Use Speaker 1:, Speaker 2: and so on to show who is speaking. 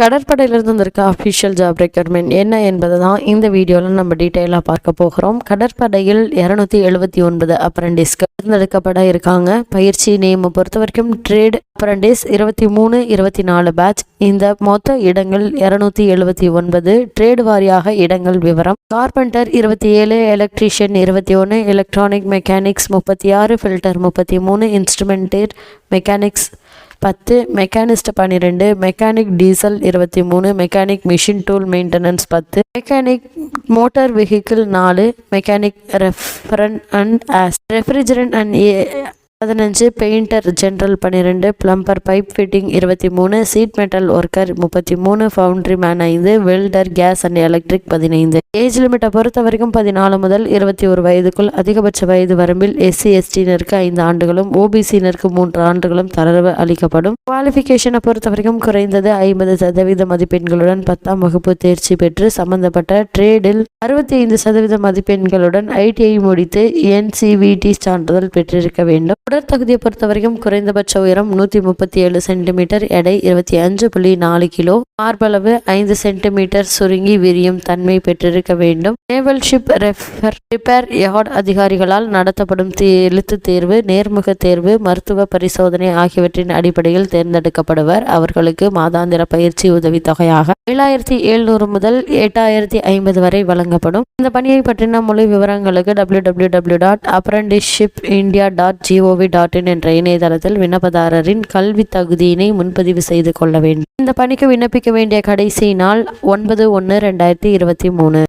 Speaker 1: கடற்படையிலிருந்து வந்திருக்க official job requirement என்ன என்பது தான் இந்த வீடியோவில் நம்ம டீட்டெயிலாக பார்க்க போகிறோம். கடற்படையில் இரநூத்தி எழுபத்தி ஒன்பது அப்ரண்டிஸ்க்கு தேர்ந்தெடுக்கப்பட இருக்காங்க. பயிற்சி நேம் பொறுத்த வரைக்கும் ட்ரேட் அப்ரண்டிஸ் இருபத்தி மூணு இருபத்தி நாலு பேட்ச் இந்த மொத்த இடங்கள் இரநூத்தி எழுபத்தி ஒன்பது. ட்ரேடு வாரியாக இடங்கள் விவரம். கார்பெண்டர் இருபத்தி ஏழு எலக்ட்ரீஷியன் இருபத்தி ஒன்று எலக்ட்ரானிக் மெக்கானிக்ஸ் முப்பத்தி ஆறு ஃபில்டர் முப்பத்தி மூணு இன்ஸ்ட்ருமெண்டேட் மெக்கானிக்ஸ் பத்து மெக்கானிஸ்ட் பன்னிரெண்டு மெக்கானிக் டீசல் இருபத்தி மூணு மெக்கானிக் மிஷின் டூல் மெயின்டெனன்ஸ் பத்து மெக்கானிக் மோட்டார் வெஹிக்கிள் நாலு mechanic refrigeration and as refrigerant and பதினஞ்சு பெயிண்டர் ஜென்ரல் பன்னிரெண்டு பிளம்பர் பைப் ஃபிட்டிங் இருபத்தி மூணு சீட் மெட்டல் ஒர்க்கர் முப்பத்தி மூணு ஃபவுண்ட்ரி மேன் ஐந்து வெல்டர் கேஸ் அண்ட் எலக்ட்ரிக் பதினைந்து. ஏஜ் லிமிட்டை பொறுத்த வரைக்கும் பதினாலு முதல் இருபத்தி ஒரு வயதுக்குள் அதிகபட்ச வயது வரம்பில் எஸ்சி எஸ்டியினருக்கு ஐந்து ஆண்டுகளும் ஓபிசியினருக்கு மூன்று ஆண்டுகளும் தளர்வு அளிக்கப்படும். குவாலிஃபிகேஷனை பொறுத்த வரைக்கும் குறைந்தது ஐம்பது சதவீத மதிப்பெண்களுடன் பத்தாம் வகுப்பு தேர்ச்சி பெற்று சம்பந்தப்பட்ட ட்ரேடில் அறுபத்தி ஐந்து சதவீத மதிப்பெண்களுடன் ஐடிஐ முடித்து என்சிவிடி சான்றிதழ் பெற்றிருக்க வேண்டும். உடற்தகுதியை பொறுத்த வரைக்கும் குறைந்தபட்ச உயரம் நூற்றி முப்பத்தி ஏழு சென்டிமீட்டர் எடை இருபத்தி அஞ்சு புள்ளி நாலு கிலோ. மார்பளவு ஐந்து சென்டிமீட்டர் சுருங்கி விரியும் தன்மை பெற்றிருக்க வேண்டும். Naval ship refer repair yard அதிகாரிகளால் நடத்தப்படும் எழுத்து தேர்வு நேர்முக தேர்வு மருத்துவ பரிசோதனை ஆகியவற்றின் அடிப்படையில் தேர்ந்தெடுக்கப்படுவர். அவர்களுக்கு மாதாந்திர பயிற்சி உதவித்தொகையாக ஏழாயிரத்தி எழுநூறு முதல் எட்டாயிரத்தி ஐம்பது வரை வழங்கப்படும். இந்த பணியை பற்றின முழு விவரங்களுக்கு W W W dot apprenticeship India dot GOV dot in என்ற இணையதளத்தில் விண்ணப்பதாரரின் கல்வி தகுதியினை முன்பதிவு செய்து கொள்ள வேண்டும். இந்த பணிக்கு விண்ணப்பிக்க வேண்டிய கடைசி நாள் ஒன்பது ஒன்று ரெண்டாயிரத்தி இருபத்தி மூணு.